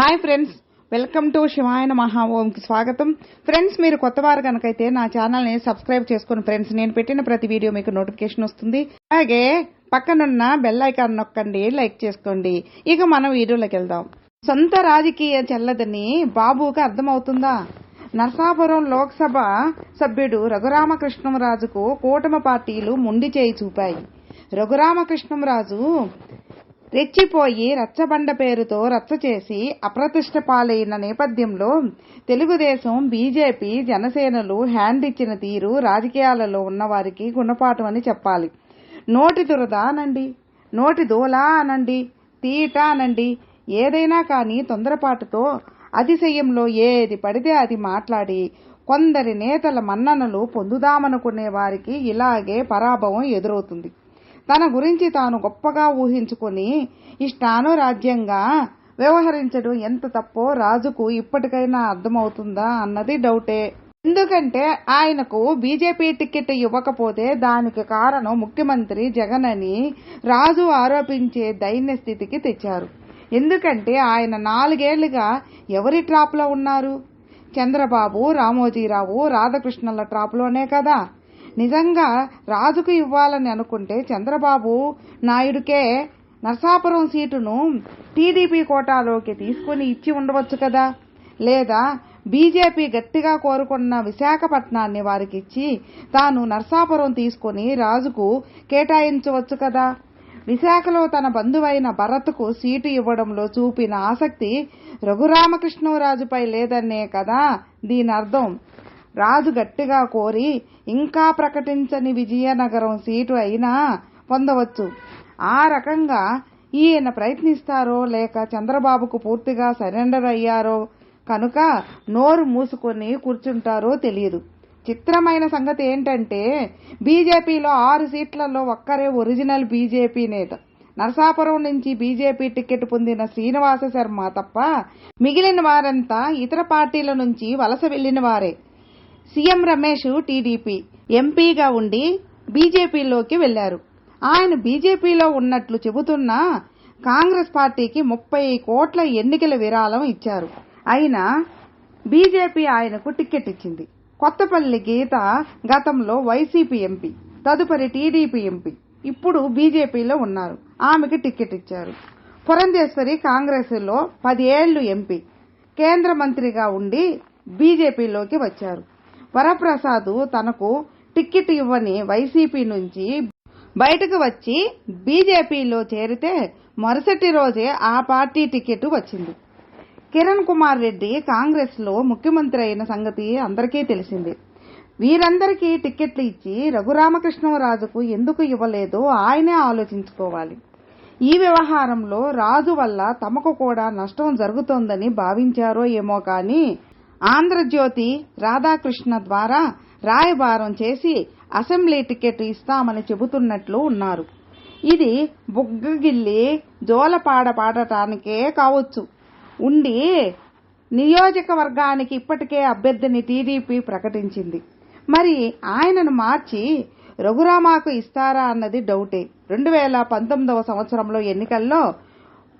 Hi friends welcome to Shivayana మహా స్వాగతం friends మీరు కొత్త వారు కనుకైతే నా ఛానల్ని సబ్స్క్రైబ్ చేసుకుని ఫ్రెండ్స్ నేను పెట్టిన ప్రతి వీడియో మీకు నోటిఫికేషన్ వస్తుంది అలాగే పక్కనున్న బెల్ ఐకాన్ నొక్కండి లైక్ చేసుకోండి ఇక మనం వీడియోలోకి వెళ్దాం సొంత రాజకీయ చెల్లదని బాబుకి అర్థమవుతుందా నరసాపురం లోక్సభ సభ్యుడు రఘురామకృష్ణంరాజుకు కూటమి పార్టీలు ముండి చేయి చూపాయి రఘురామకృష్ణంరాజు రెచ్చిపోయి రచ్చబండ పేరుతో రచ్చ చేసి అప్రతిష్ట పాలైన నేపథ్యంలో తెలుగుదేశం బీజేపీ జనసేనలు హ్యాండ్ ఇచ్చిన తీరు రాజకీయాలలో ఉన్నవారికి గుణపాఠం అని చెప్పాలి. నోటి దురద అనండి నోటి దోలా అనండి తీట అనండి ఏదైనా కానీ తొందరపాటుతో అతిశయంలో ఏది పడితే అది మాట్లాడి కొందరి నేతల మన్ననలు పొందుదామనుకునే వారికి ఇలాగే పరాభవం ఎదురవుతుంది. తన గురించి తాను గొప్పగా ఊహించుకొని ఇష్టానురాజ్యంగా వ్యవహరించడం ఎంత తప్పో రాజుకు ఇప్పటికైనా అర్థమవుతుందా అన్నది డౌటే. ఎందుకంటే ఆయనకు బీజేపీ టికెట్ ఇవ్వకపోతే దానికి కారణం ముఖ్యమంత్రి జగన్ అని రాజు ఆరోపించే దైన్య స్థితికి తెచ్చారు. ఎందుకంటే ఆయన నాలుగేళ్ళుగా ఎవరి ట్రాప్లో ఉన్నారు? చంద్రబాబు రామోజీరావు రాధాకృష్ణల ట్రాప్లోనే కదా? నిజంగా రాజుకు ఇవ్వాలని అనుకుంటే చంద్రబాబు నాయుడుకే నర్సాపురం సీటును టీడీపీ కోటాలోకి తీసుకుని ఇచ్చి ఉండవచ్చు కదా? లేదా బీజేపీ గట్టిగా కోరుకున్న విశాఖపట్నాన్ని వారికి ఇచ్చి తాను నర్సాపురం తీసుకుని రాజుకు కేటాయించవచ్చు కదా? విశాఖలో తన బంధువైన భరత్కు సీటు ఇవ్వడంలో చూపిన ఆసక్తి రఘురామకృష్ణరాజుపై లేదనే కదా? దీని అర్థం రాజు గట్టిగా కోరి ఇంకా ప్రకటించని విజయనగరం సీటు అయినా పొందవచ్చు. ఆ రకంగా ఈయన ప్రయత్నిస్తారో లేక చంద్రబాబుకు పూర్తిగా సరెండర్ అయ్యారో కనుక నోరు మూసుకొని కూర్చుంటారో తెలియదు. చిత్రమైన సంగతి ఏంటంటే బీజేపీలో ఆరు సీట్లలో ఒక్కరే ఒరిజినల్ బీజేపీ నేత. నరసాపురం నుంచి బీజేపీ టికెట్ పొందిన శ్రీనివాస శర్మ తప్ప మిగిలిన వారంతా ఇతర పార్టీల నుంచి వలస వెళ్ళిన వారే. సీఎం రమేష్ టీడీపీ ఎంపీగా ఉండి బీజేపీలోకి వెళ్ళారు ఆయన బీజేపీలో ఉన్నట్లు చెబుతున్నా కాంగ్రెస్ పార్టీకి ముప్పై కోట్ల ఎన్నికల విరాళం ఇచ్చారు. అయినా బీజేపీ ఆయనకు టికెట్ ఇచ్చింది. కొత్తపల్లి గీత గతంలో వైసీపీ ఎంపీ తదుపరి టీడీపీ ఎంపీ. ఇప్పుడు బీజేపీలో ఉన్నారు. ఆమెకి టికెట్ ఇచ్చారు. పురంధేశ్వరి కాంగ్రెస్లో పదేళ్ళు ఎంపీ. కేంద్ర మంత్రిగా ఉండి బీజేపీలోకి వచ్చారు. వరప్రసాద్ తనకు టిక్కెట్ ఇవ్వని వైసీపీ నుంచి బయటకు వచ్చి బీజేపీలో చేరితే మరుసటి రోజే ఆ పార్టీ టికెట్ వచ్చింది. కిరణ్ కుమార్ రెడ్డి కాంగ్రెస్లో ముఖ్యమంత్రి అయిన సంగతి అందరికీ తెలిసింది. వీరందరికీ టికెట్లు ఇచ్చి రఘురామకృష్ణరాజుకు ఎందుకు ఇవ్వలేదో ఆయనే ఆలోచించుకోవాలి. ఈ వ్యవహారంలో రాజు వల్ల తమకు కూడా నష్టం జరుగుతోందని భావించారో ఏమో కానీ ఆంధ్రజ్యోతి రాధాకృష్ణ ద్వారా రాయబారం చేసి అసెంబ్లీ టికెట్ ఇస్తామని చెబుతున్నట్లు ఉన్నారు. ఇది బుగ్గగిల్లి జోలపాడ పాడటానికే కావచ్చు. ఉండి నియోజకవర్గానికి ఇప్పటికే అభ్యర్థిని టీడీపీ ప్రకటించింది. మరి ఆయనను మార్చి రఘురామాకు ఇస్తారా అన్నది డౌటే. రెండు వేల పంతొమ్మిదవ సంవత్సరంలో ఎన్నికల్లో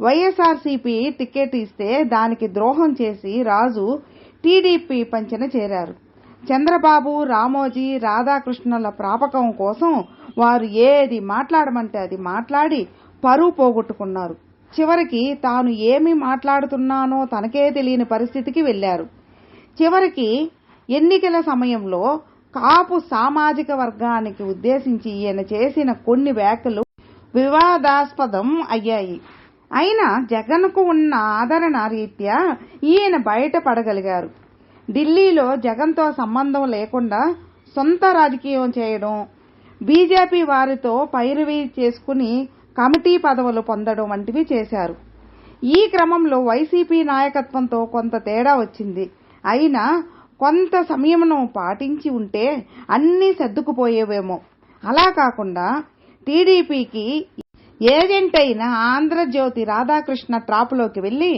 వైఎస్ఆర్సీపీ టికెట్ ఇస్తే దానికి ద్రోహం చేసి రాజు టీడీపీ పంచన చేరారు. చంద్రబాబు రామోజీ రాధాకృష్ణుల ప్రాపకం కోసం వారు ఏది మాట్లాడమంటే అది మాట్లాడి పరువు పోగొట్టుకున్నారు. చివరికి తాను ఏమి మాట్లాడుతున్నానో తనకే తెలియని పరిస్థితికి వెళ్ళారు చివరికి ఎన్నికల సమయంలో కాపు సామాజిక వర్గానికి ఉద్దేశించి ఈయన చేసిన కొన్ని వ్యాఖ్యలు వివాదాస్పదం అయ్యాయి. అయినా జగన్కు ఉన్న ఆదరణ రీత్యా ఈయన బయటపడగలిగారు ఢిల్లీలో జగన్తో సంబంధం లేకుండా సొంత రాజకీయం చేయడం బీజేపీ వారితో పైరవీ చేసుకుని కమిటీ పదవులు పొందడం వంటివి చేశారు. ఈ క్రమంలో వైసీపీ నాయకత్వంతో కొంత తేడా వచ్చింది. అయినా కొంత సంయమనం పాటించి ఉంటే అన్నీ సర్దుకుపోయేవేమో. అలా కాకుండా టీడీపీకి ఏజెంట్ అయిన ఆంధ్రజ్యోతి రాధాకృష్ణ ట్రాప్లోకి వెళ్ళి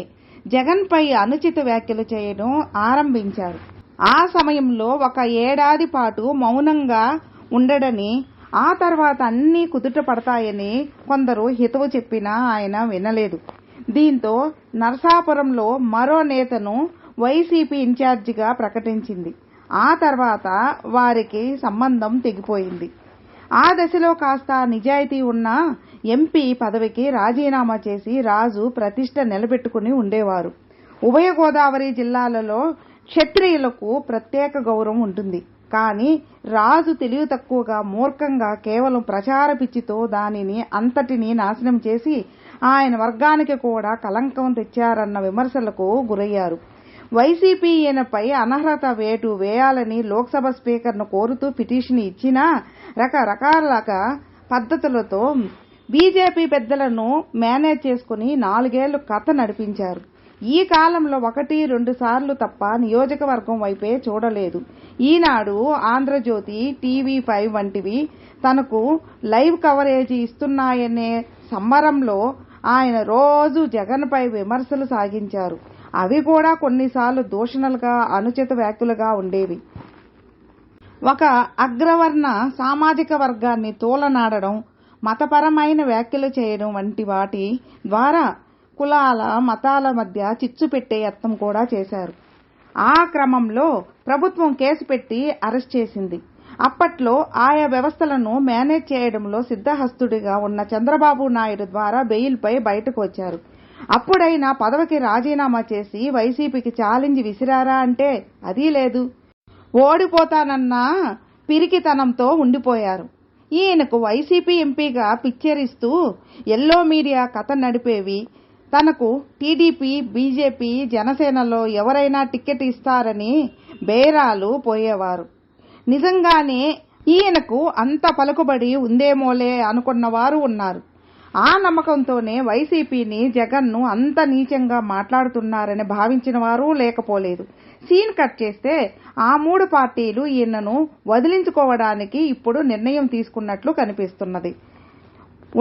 జగన్పై అనుచిత వ్యాఖ్యలు చేయడం ఆరంభించారు. ఆ సమయంలో ఒక ఏడాది పాటు మౌనంగా ఉండడని ఆ తర్వాత అన్నీ కుదుట పడతాయని కొందరు హితవు చెప్పినా ఆయన వినలేదు. దీంతో నరసాపురంలో మరో నేతను వైసీపీ ఇన్ఛార్జిగా ప్రకటించింది. ఆ తర్వాత వారికి సంబంధం తెగిపోయింది. ఆ దశలో కాస్త నిజాయితీ ఉన్న ఎంపీ పదవికి రాజీనామా చేసి రాజు ప్రతిష్ట నిలబెట్టుకుని ఉండేవారు. ఉభయ గోదావరి జిల్లాలలో క్షత్రియులకు ప్రత్యేక గౌరవం ఉంటుంది. కానీ రాజు తెలివి తక్కువగా మూర్ఖంగా కేవలం ప్రచార పిచ్చితో దానిని అంతటిని నాశనం చేసి ఆయన వర్గానికి కూడా కలంకం తెచ్చారన్న విమర్శలకు గురయ్యారు. వైసీపీ ఈయనపై అనర్హత వేటు వేయాలని లోక్సభ స్పీకర్ను కోరుతూ పిటిషన్ ఇచ్చినా రకరకాల పద్ధతులతో బీజేపీ పెద్దలను మేనేజ్ చేసుకుని నాలుగేళ్ళు కథ నడిపించారు. ఈ కాలంలో ఒకటి రెండు సార్లు తప్ప నియోజకవర్గం వైపే చూడలేదు. ఈనాడు ఆంధ్రజ్యోతి టీవీ ఫైవ్ వంటివి తనకు లైవ్ కవరేజ్ ఇస్తున్నాయనే సంబరంలో ఆయన రోజు జగన్పై విమర్శలు సాగించారు. అవి కూడా కొన్నిసార్లు దూషణలుగా అనుచిత వ్యాఖ్యలుగా ఉండేవి. ఒక అగ్రవర్ణ సామాజిక వర్గాన్ని తోలనాడడం మతపరమైన వ్యాఖ్యలు చేయడం వంటి వాటి ద్వారా కులాల మతాల మధ్య చిచ్చు పెట్టే యత్నం కూడా చేశారు. ఆ క్రమంలో ప్రభుత్వం కేసు పెట్టి అరెస్ట్ చేసింది. అప్పట్లో ఆయా వ్యవస్థలను మేనేజ్ చేయడంలో సిద్ధహస్తుడిగా ఉన్న చంద్రబాబు నాయుడు ద్వారా బెయిల్పై బయటకు వచ్చారు. అప్పుడైనా పదవికి రాజీనామా చేసి వైసీపీకి ఛాలెంజ్ విసిరారా అంటే అదీ లేదు. ఓడిపోతానన్న పిరికితనంతో ఉండిపోయారు. ఈయనకు వైసీపీ ఎంపీగా పిక్చరిస్తూ ఎల్లో మీడియా కథ నడిపేవి. తనకు టీడీపీ బీజేపీ జనసేనలో ఎవరైనా టికెట్ ఇస్తారని బేరాలు పోయేవారు. నిజంగానే ఈయనకు అంత పలుకుబడి ఉందేమోలే అనుకున్న వారు ఉన్నారు. ఆ నమ్మకంతోనే వైసీపీని జగన్ను అంత నీచంగా మాట్లాడుతున్నారని భావించిన వారు లేకపోలేదు. సీన్ కట్ చేస్తే ఆ మూడు పార్టీలు ఈయనను వదిలించుకోవడానికి ఇప్పుడు నిర్ణయం తీసుకున్నట్లు కనిపిస్తున్నది.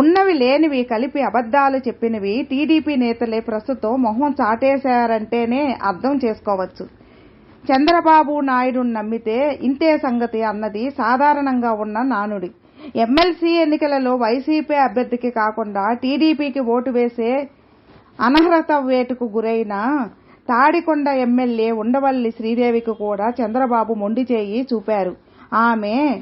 ఉన్నవి లేనివి కలిపి అబద్ధాలు చెప్పినవి టీడీపీ నేతలే ప్రస్తుతం మొహం చాటేశారంటేనే అర్థం చేసుకోవచ్చు. చంద్రబాబు నాయుడు నమ్మితే ఇంతే సంగతి అన్నది సాధారణంగా ఉన్న నానుడి. ఎమ్మెల్సీ ఎన్నికలలో వైసీపీ అభ్యర్థికి కాకుండా టీడీపీకి ఓటు వేసే అనర్హత వేటుకు గురైన తాడికొండ ఎమ్మెల్యే ఉండవల్లి శ్రీదేవికి కూడా చంద్రబాబు మొండి చేయి చూపారు. ఆమె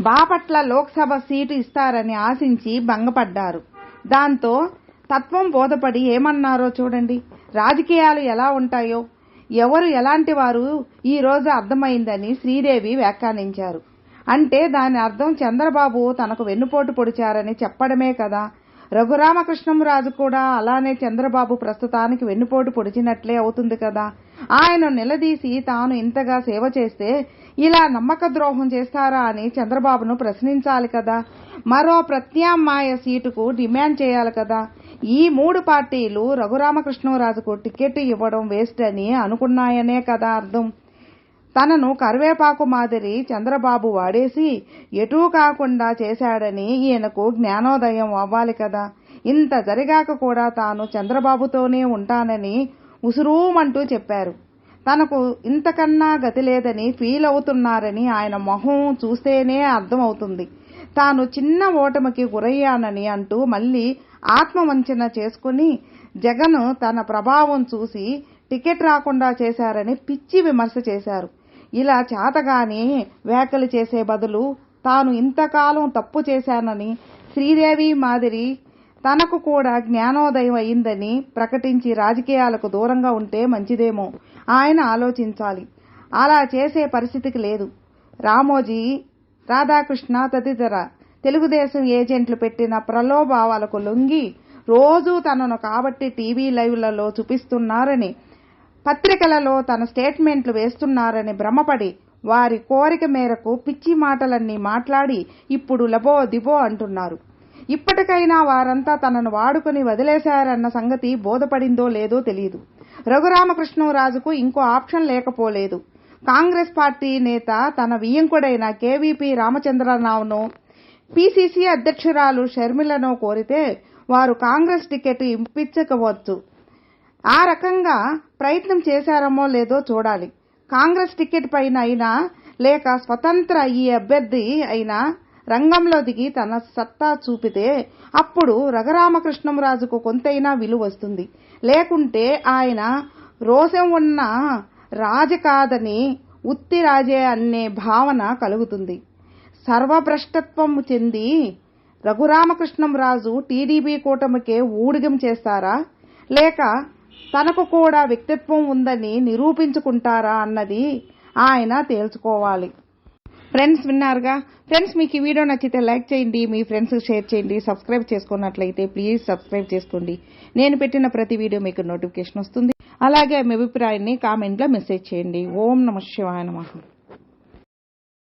బాపట్ల లోక్సభ సీటు ఇస్తారని ఆశించి భంగపడ్డారు. దాంతో తత్వం బోధపడి ఏమన్నారో చూడండి. రాజకీయాలు ఎలా ఉంటాయో ఎవరు ఎలాంటి వారు ఈ రోజు అర్థమైందని శ్రీదేవి వ్యాఖ్యానించారు. అంటే దాని అర్థం చంద్రబాబు తనకు వెన్నుపోటు పొడిచారని చెప్పడమే కదా. రఘురామకృష్ణంరాజు కూడా అలానే చంద్రబాబు ప్రస్తుతానికి వెన్నుపోటు పొడిచినట్లే అవుతుంది కదా. ఆయన నిలదీసి తాను ఇంతగా సేవ చేస్తే ఇలా నమ్మక ద్రోహం చేస్తారా అని చంద్రబాబును ప్రశ్నించాలి కదా. మరో ప్రత్యామ్నాయ సీటుకు డిమాండ్ చేయాలి కదా. ఈ మూడు పార్టీలు రఘురామకృష్ణరాజుకు టికెట్ ఇవ్వడం వేస్ట్ అని అనుకున్నాయనే కదా అర్థం. తనను కరివేపాకు మాదిరి చంద్రబాబు వాడేసి ఎటూ కాకుండా చేశాడని ఈయనకు జ్ఞానోదయం అవ్వాలి కదా. ఇంత జరిగాక కూడా తాను చంద్రబాబుతోనే ఉంటానని ఉసురూమంటూ చెప్పారు. తనకు ఇంతకన్నా గతి లేదని ఫీల్ అవుతున్నారని ఆయన మొహం చూస్తేనే అర్థమవుతుంది. తాను చిన్న ఓటమికి గురయ్యానని అంటూ మళ్ళీ ఆత్మవంచన చేసుకుని జగన్ తన ప్రభావం చూసి టికెట్ రాకుండా చేశారని పిచ్చి విమర్శ చేశారు. ఇలా చేతగానే వ్యాఖ్యలు చేసే బదులు తాను ఇంతకాలం తప్పు చేశానని శ్రీదేవి మాదిరి తనకు కూడా జ్ఞానోదయం అయిందని ప్రకటించి రాజకీయాలకు దూరంగా ఉంటే మంచిదేమో. ఆయన ఆలోచించాలి. అలా చేసే పరిస్థితికి లేదు. రామోజీ రాధాకృష్ణ తదితర తెలుగుదేశం ఏజెంట్లు పెట్టిన ప్రలోభావాలకు లొంగి రోజూ తనను కాబట్టి టీవీ లైవ్లలో చూపిస్తున్నారని పత్రికలలో తన స్టేట్మెంట్లు వేస్తున్నారని భ్రమపడి వారి కోరిక మేరకు పిచ్చి మాటలన్నీ మాట్లాడి ఇప్పుడు లబో దిబో అంటున్నారు. ఇప్పటికైనా వారంతా తనను వాడుకుని వదిలేశారన్న సంగతి బోధపడిందో లేదో తెలియదు రఘురామకృష్ణరాజుకు ఇంకో ఆప్షన్ లేకపోలేదు. కాంగ్రెస్ పార్టీ నేత తన వియ్యంకుడైన కేవీపీ రామచంద్రరావును పీసీసీ అధ్యక్షురాలు షర్మిలను కోరితే వారు కాంగ్రెస్ టికెట్ ఇప్పించకపోవచ్చు. ఆ రకంగా ప్రయత్నం చేశారమో లేదో చూడాలి. కాంగ్రెస్ టికెట్ పైన అయినా లేక స్వతంత్ర ఈ అభ్యర్థి అయినా రంగంలో దిగి తన సత్తా చూపితే అప్పుడు రఘురామకృష్ణంరాజుకు కొంతైనా విలువ వస్తుంది. లేకుంటే ఆయన రోషం ఉన్న రాజు కాదని ఉత్తి రాజే అనే భావన కలుగుతుంది. సర్వభ్రష్టత్వం చెంది రఘురామకృష్ణంరాజు టీడీపీ కూటమికే ఊడిగం చేస్తారా? లేక తనకు కూడా వ్యక్తిత్వం ఉందని నిరూపించుకుంటారా అన్నది ఆయన తేల్చుకోవాలి. ఫ్రెండ్స్ విన్నారుగా? ఫ్రెండ్స్ మీకు ఈ వీడియో నచ్చితే లైక్ చేయండి మీ ఫ్రెండ్స్కి షేర్ చేయండి సబ్స్క్రైబ్ చేసుకున్నట్లయితే ప్లీజ్ సబ్స్క్రైబ్ చేసుకోండి. నేను పెట్టిన ప్రతి వీడియో మీకు నోటిఫికేషన్ వస్తుంది. అలాగే మీ అభిప్రాయాన్ని కామెంట్లో మెసేజ్ చేయండి. ఓం నమ శివాయ నమ.